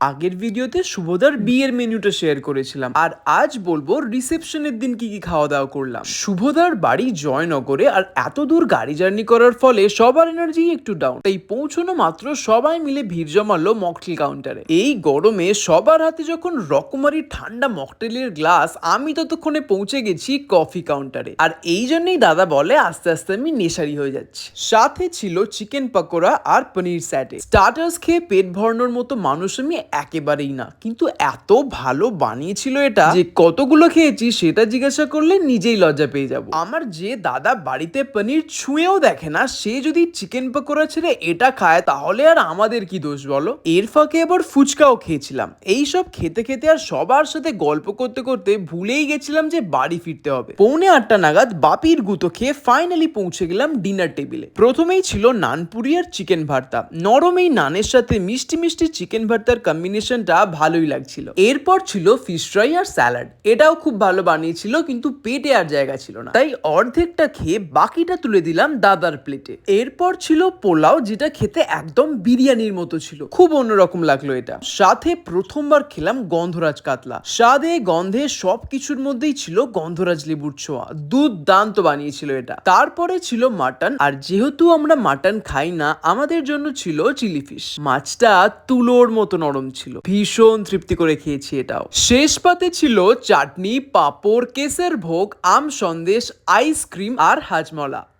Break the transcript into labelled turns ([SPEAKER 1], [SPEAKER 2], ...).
[SPEAKER 1] আগের ভিডিওতে শুভদার বিয়ের মেনুটা শেয়ার করেছিলাম। আর আজ বলব রিসেপশনের দিন কি কি খাওয়া দাওয়া করলাম। শুভদার বাড়ি জয়নগরে আর এত দূর গাড়ি জার্নি করার ফলে সবার এনার্জি একটু ডাউন তাই পৌঁছানো মাত্র সবাই মিলে ভিড় জমালো মকটেল কাউন্টারে এই গরমে সবার হাতে যখন রকমারি ঠান্ডা মকটেলের গ্লাস আমি ততক্ষণে পৌঁছে গেছি কফি কাউন্টারে আর এই জন্যই দাদা বলে, আস্তে আস্তে আমি নেশারি হয়ে যাচ্ছি। সাথে ছিল চিকেন পকোড়া আর পনির স্যাটে স্টার্টার্স খেয়ে পেট ভরানোর মতো মানুষ আমি একেবারেই না। কিন্তু এত ভালো বানিয়েছিল এটা যে কতগুলো খেয়েছি সেটা জিজ্ঞাসা করলে নিজেই লজ্জা পেয়ে যাব। আমার যে দাদা বাড়িতে পনির ছুঁয়েও দেখে না, সে যদি চিকেন পকোড়া ছেড়ে এটা খায় তাহলে আর আমাদের কি দোষ বলো? এর ফাঁকে আবার ফুচকাও খেয়েছিলাম। এই সব খেতে খেতে আর সবার সাথে গল্প করতে করতে ভুলেই গেছিলাম যে বাড়ি ফিরতে হবে। পৌনে আটটা নাগাদ বাপির গুতো খেয়ে ফাইনালি পৌঁছে গেলাম ডিনার টেবিলে প্রথমেই ছিল নানপুরি আর চিকেন ভর্তা। নরম এই নানের সাথে মিষ্টি মিষ্টি চিকেন ভর্তার কম্বিনেশনটা ভালোই লাগছিল। এরপর ছিল ফিশ ফ্রাই আর স্যালাড এটাও খুব ভালো বানিয়েছিল, কিন্তু পেটে আর জায়গা ছিল না। তাই অর্ধেকটা খেয়ে বাকিটা তুলে দিলাম দাদার প্লেটে এরপর ছিল পোলাও, যেটা খেতে একদম বিরিয়ানির মতো ছিল। খুব অন্যরকম লাগল এটা। সাথে প্রথমবার খেলাম গন্ধরাজ কাতলা। স্বাদে, গন্ধে সব কিছুর মধ্যেই ছিল গন্ধরাজ লেবুর ছোঁয়া। দুর্দান্ত বানিয়েছিল এটা। তারপরে ছিল মাটন, আর যেহেতু আমরা মাটন খাই না, আমাদের জন্য ছিল চিলি ফিশ। মাছটা তুলোর মতো নরম ছিল। ভীষণ তৃপ্তি করে খেয়েছি এটাও। শেষ পাতে ছিল চাটনি, পাঁপড়, কেসের ভোগ, আম সন্দেশ আইসক্রিম আর হাজমলা।